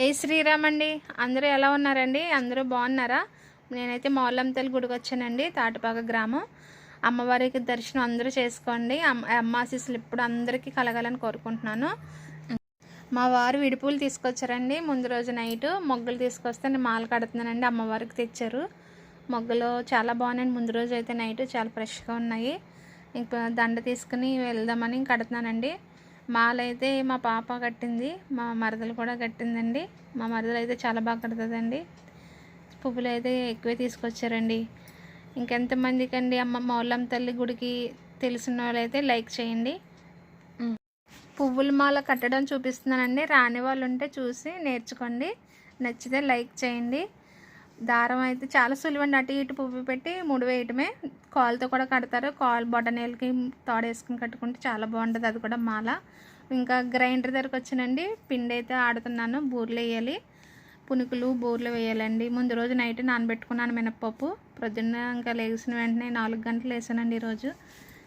ఏ శ్రీరామ్ అండి? అందరూ ఎలా ఉన్నారండి? అందరూ బాగున్నారా? నేనైతే మౌలంతల్ గుడికి వచ్చానండి తాటిపాక గ్రామం. అమ్మవారికి దర్శనం అందరూ చేసుకోండి. అమ్మ అమ్మ ఆశీస్సులు ఇప్పుడు అందరికీ కలగాలని కోరుకుంటున్నాను. మా వారు విడిపూలు తీసుకొచ్చారండి. ముందు రోజు నైట్ మొగ్గులు తీసుకొస్తే నేను మాల కడుతున్నానండి అమ్మవారికి తెచ్చారు. మొగ్గులు చాలా బాగున్నాయండి. ముందు రోజు అయితే నైట్ చాలా ఫ్రెష్గా ఉన్నాయి. ఇంకా దండ తీసుకుని వెళ్దామని కడుతున్నానండి. మాల అయితే మా పాప కట్టింది మా మరదలు కూడా కట్టిందండి. మా మరదలు అయితే చాలా బాగా కడుతుందండి. పువ్వులు అయితే ఎక్కువే తీసుకొచ్చారండి. ఇంకెంతమందికి అండి అమ్మ మౌలం తల్లి గుడికి తెలిసిన వాళ్ళైతే లైక్ చేయండి. పువ్వుల మాల కట్టడం చూపిస్తున్నానండి. రాని వాళ్ళు ఉంటే చూసి నేర్చుకోండి. నచ్చితే లైక్ చేయండి. దారం అయితే చాలా సులువండి. అటు ఇటు పువ్వు పెట్టి ముడి వేయటమే. కాల్తో కూడా కడతారు. కాల్ బొటనేలకి తోడేసుకుని కట్టుకుంటే చాలా బాగుంటుంది. అది కూడా మాల. ఇంకా గ్రైండర్ దగ్గరకు వచ్చానండి. పిండి అయితే ఆడుతున్నాను. బూర్లు వేయాలి. పునుకులు బూర్లు వేయాలండి. ముందు రోజు నైట్ నానబెట్టుకున్నాను మినప్పప్పు. ప్రొద్దున్న ఇంకా లేచిన వెంటనే నాలుగు గంటలు వేసానండి ఈరోజు.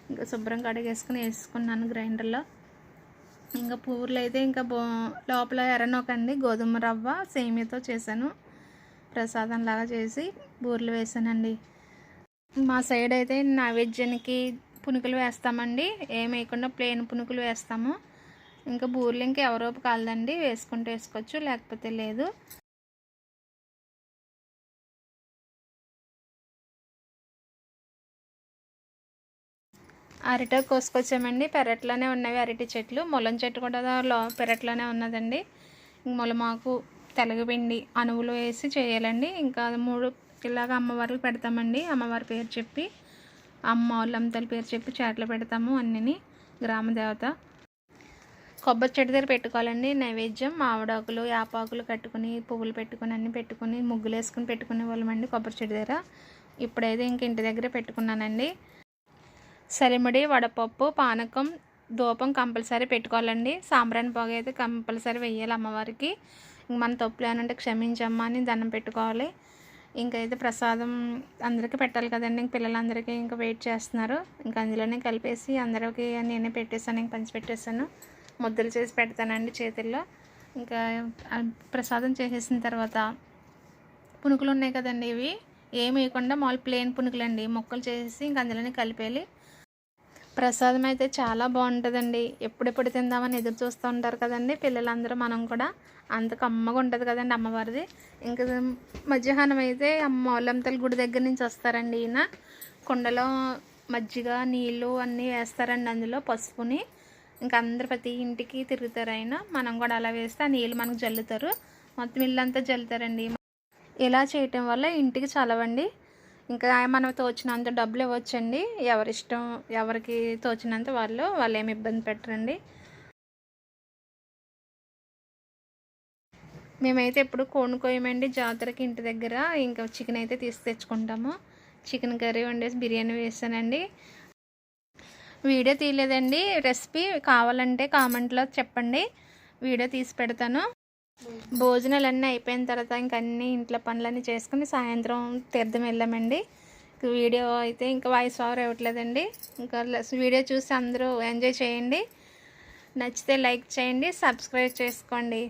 ఇంకా శుభ్రం కడిగేసుకుని వేసుకున్నాను గ్రైండర్లో. ఇంకా పూర్లు అయితే ఇంకా బో లోపల ఎర్రనొకండి. గోధుమ రవ్వ సేమియాతో చేశాను. ప్రసాదం లాగా చేసి బూరెలు వేసానండి. మా సైడ్ అయితే నైవేద్యానికి పునుకులు వేస్తామండి. ఏం వేయకుండా ప్లేన్ పునుకులు వేస్తాము. ఇంకా బూరెలు ఇంకా ఎవరో కాలదండి వేసుకుంటే వేసుకోవచ్చు లేకపోతే లేదు. అరటి కోసుకొచ్చామండి. పెరట్లోనే ఉన్నవి అరటి చెట్లు. ములం చెట్టు కూడా లో పెరట్లోనే ఉన్నదండి. ములమాకు తెలగపిండి అణువులు వేసి చేయాలండి. ఇంకా మూడు ఇలాగ అమ్మవారికి పెడతామండి. అమ్మవారి పేరు చెప్పి అమ్మ వాళ్ళంతల పేరు చెప్పి చాట్లు పెడతాము అన్నిని గ్రామదేవత కొబ్బరి చెట్టు దగ్గర పెట్టుకోవాలండి. నైవేద్యం మామిడాకులు యాపాకులు కట్టుకుని పువ్వులు పెట్టుకుని అన్నీ పెట్టుకుని ముగ్గులు వేసుకుని పెట్టుకునే వాళ్ళమండి కొబ్బరి చెట్టు దగ్గర. ఇప్పుడైతే ఇంక ఇంటి దగ్గరే పెట్టుకున్నానండి. సరిముడి వడపప్పు పానకం ధూపం కంపల్సరీ పెట్టుకోవాలండి. సాంబ్రాణి పొగ అయితే కంపల్సరీ వెయ్యాలి అమ్మవారికి. మన తప్పులు ఏమంటే క్షమించమ్మా అని దండం పెట్టుకోవాలి. ఇంకైతే ప్రసాదం అందరికీ పెట్టాలి కదండి. ఇంక పిల్లలందరికీ ఇంకా వెయిట్ చేస్తున్నారు. ఇంకా అందులోనే కలిపేసి అందరికీ నేనే పెట్టేసాను ఇంక పంచిపెట్టేశాను. ముద్దలు చేసి పెడతానండి చేతుల్లో. ఇంకా ప్రసాదం చేసేసిన తర్వాత పునుకులు ఉన్నాయి కదండి ఇవి. ఏమి వేయకుండా మామూలు ప్లేన్ పునుకులండి. మొక్కలు చేసి ఇంక అందులోనే కలిపేయాలి. ప్రసాదం అయితే చాలా బాగుంటుందండి. ఎప్పుడెప్పుడు తిందామని ఎదురు చూస్తూ ఉంటారు కదండి పిల్లలందరూ మనం కూడా. అంత కమ్మగా ఉంటుంది కదండి అమ్మవారిది. ఇంకా మధ్యాహ్నం అయితే మౌలంతల గుడి దగ్గర నుంచి వస్తారండి ఈయన. కుండలో మజ్జిగ నీళ్ళు అన్నీ వేస్తారండి అందులో పసుపుని. ఇంకా అందరు ప్రతి ఇంటికి తిరుగుతారు ఆయన. మనం కూడా అలా వేస్తే ఆ నీళ్ళు మనకు జల్లుతారు. మొత్తం ఇల్లంతా జల్లుతారండి. ఇలా చేయటం వల్ల ఇంటికి చలవండి. ఇంకా మనం తోచినంత డబ్బులు ఇవ్వచ్చండి. ఎవరిష్టం ఎవరికి తోచినంత వాళ్ళు వాళ్ళు ఏమి ఇబ్బంది పెట్టరండి. మేమైతే ఎప్పుడు కొనుక్కోయమండి జాతరకి ఇంటి దగ్గర. ఇంకా చికెన్ అయితే తీసి తెచ్చుకుంటాము. చికెన్ కర్రీ వండేసి బిర్యానీ వేసానండి. వీడియో తీయలేదండి. రెసిపీ కావాలంటే కామెంట్లో చెప్పండి. వీడియో తీసి పెడతాను. భోజనాలన్నీ అయిపోయిన తర్వాత ఇంక అన్నీ ఇంట్లో పనులన్నీ చేసుకుని సాయంత్రం తీర్థం వెళ్ళామండి. వీడియో అయితే ఇంకా వాయిస్ ఓవర్ ఇవ్వట్లేదండి ఇంకా వీడియో చూసి అందరూ ఎంజాయ్ చేయండి. నచ్చితే లైక్ చేయండి సబ్స్క్రైబ్ చేసుకోండి.